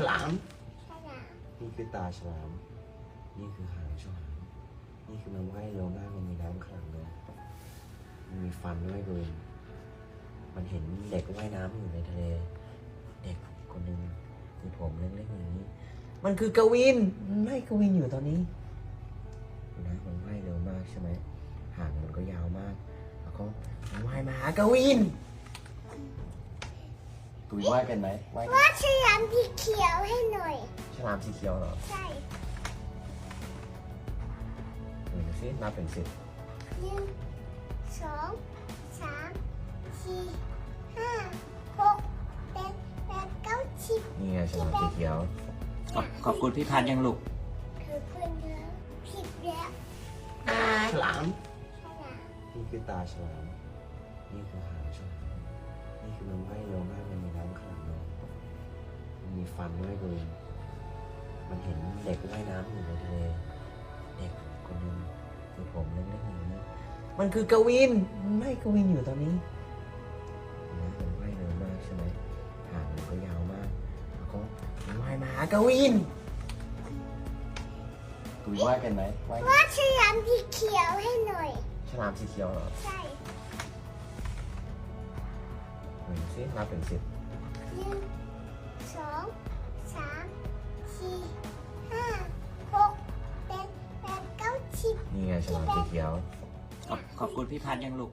ฉลามฉลาม นี่คือตาฉลาม นี่คือหางฉลาม นี่คือมันว่ายเร็วมากมันมีน้ำขลังเลยมันมีฟันด้วยดูมันเห็นเด็กว่ายน้ำอยู่ในทะเล เด็กคนหนึ่งมีผมเล็กๆอย่างนี้ มันคือกวินมันไล่กวินอยู่ตอนนี้ดูนะมันว่ายเร็วมากใช่ไหมหางมันก็ยาวมาก แล้วก็มันว่ายมาหากวินตุยว่ายเป็นไหมว่ายว่าฉลามสี เขียวให้หน่อย ฉลามสีเขียวเหรอใช่หนึ่งสินับเป็นสิบหนึ่งสองสามสี่ห้าหกเจ็ดแปดเก้าสิบนี่ไงฉลามสีเขียว ขอบขอบคุณพี่พันธุ์ยังลูก คือเพื่อนเยอะผิดแล้วฉลาม ฉลาม นี่คือตาฉลาม นี่คือหางฉลาม ฟันด้วยดูมันเห็นเด็กว่ายน้ำอยู่ในทะเลเด็กคนหนึงมีผมเล็กๆอย่างนี้ มันคือกวินมันไล่กวินอยู่ตอนนี้นะมันว่ายเร็วมากใช่ไหมหางมันก็ยาวมากแล้วก็มันว่ายมาหากวินตุยว่ายเป็นไหมว่ายว่าฉลามสีเขียวให้หน่อย ฉลามสีเขียวเหรอใช่หนึ่งสินับเป็นสิบหนึ่งสอง นี่ไงฉลามสีเขียวขอบขอบคุณพี่พันธ์ยังลูก